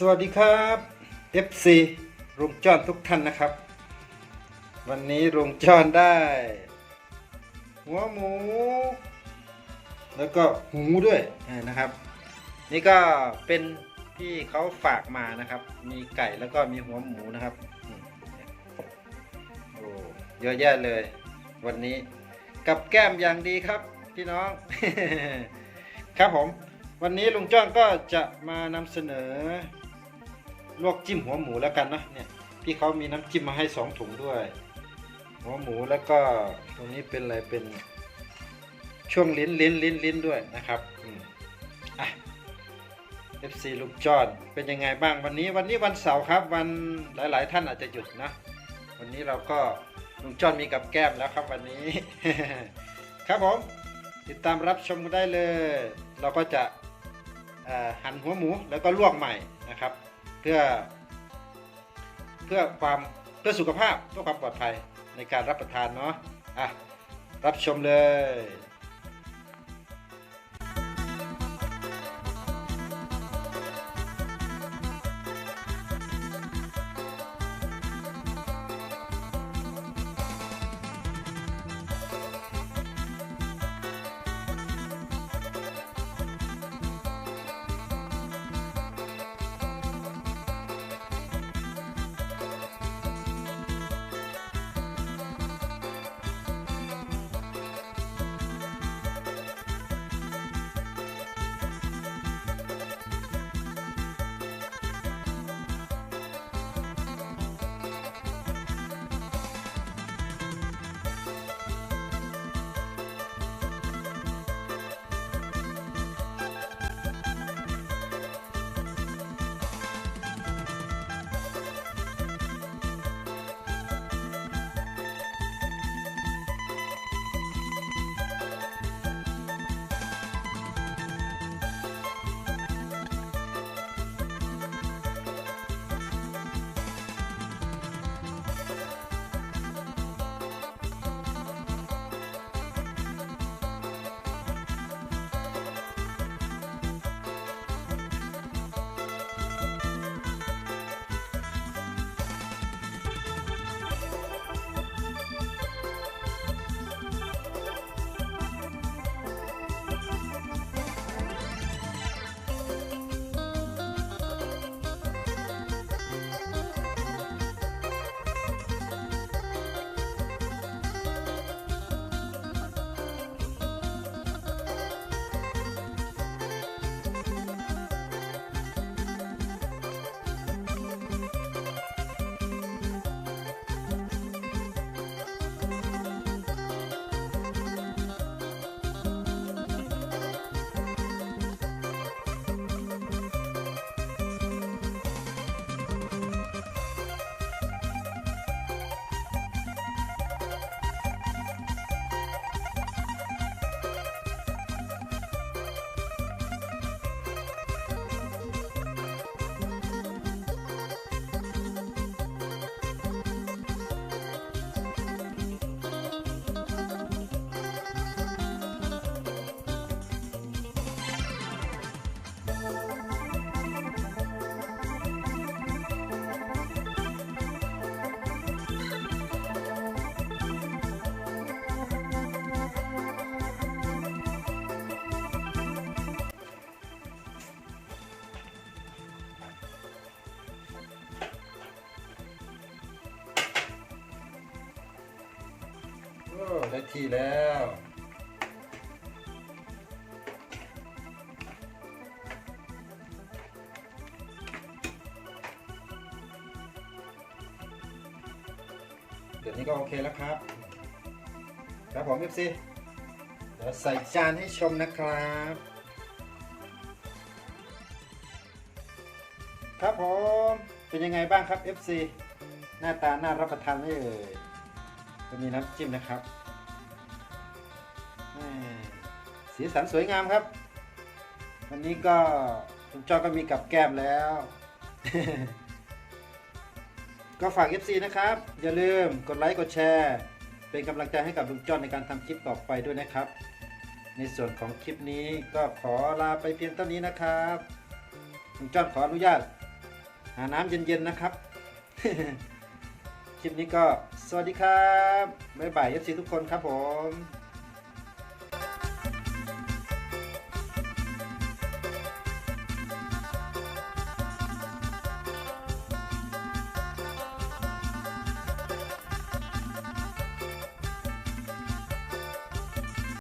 สวัสดีครับ FC ลุงจอนทุกท่านนะครับ วันนี้ลุงจอนได้ หัวหมู แล้วก็หูด้วยนะครับ นี่ก็เป็นที่เขาฝากมานะครับ มีไก่แล้วก็มีหัวหมูนะครับโอ้เยอะแยะเลย วันนี้กับแก้มอย่างดีครับพี่น้อง ครับผมวันนี้ลุงจ้อนก็จะมานำเสนอ ลวกจิ้มหัวหมูแล้วกันนะเนี่ยพี่เขามีน้ำจิ้มมาให้สองถุงด้วย หัวหมูแล้วก็ตรงนี้เป็นอะไรเป็นช่วงลิ้นลิ้นลิ้นลิ้นด้วยนะครับอืมอะ FC ลุงจอนเป็นยังไงบ้างวันนี้วันนี้วันเสาร์ครับ วันหลาย ๆ ท่านอาจจะหยุดนะ วันนี้เราก็ลุงจอนมีกับแก้มแล้วครับวันนี้ ครับผมติดตามรับชมได้เลย เราก็จะหั่นหัวหมูแล้วก็ลวกใหม่นะครับ พื่อ เพื่อความเพื่อสุขภาพเพื่อความปลอดภัยในการรับประทานเนาะอะรับชมเลย ได้ที่แล้วเดี๋ยวนี้ก็โอเคแล้วครับ ครับผมเอฟซีเดี๋ยวใส่จานให้ชมนะครับ ครับผม เป็นยังไงบ้างครับ FC หน้าตาน่ารับประทานไหมเอ่ยก็มีน้ำจิ้มนะครับ สีสันสวยงามครับ วันนี้ก็คุณจอก็มีกับแก้มแล้ว ก็ฝาก FC นะครับ อย่าลืมกดไลค์กดแชร์ เป็นกำลังใจให้กับลุงจอนในการทำคลิปต่อไปด้วยนะครับ ในส่วนของคลิปนี้ก็ขอลาไปเพียงเท่านี้นะครับลุงจอนขออนุญาต หาน้ำเย็นๆนะครับ คลิปนี้ก็สวัสดีครับบ๊ายบาย FC ทุกคนครับผม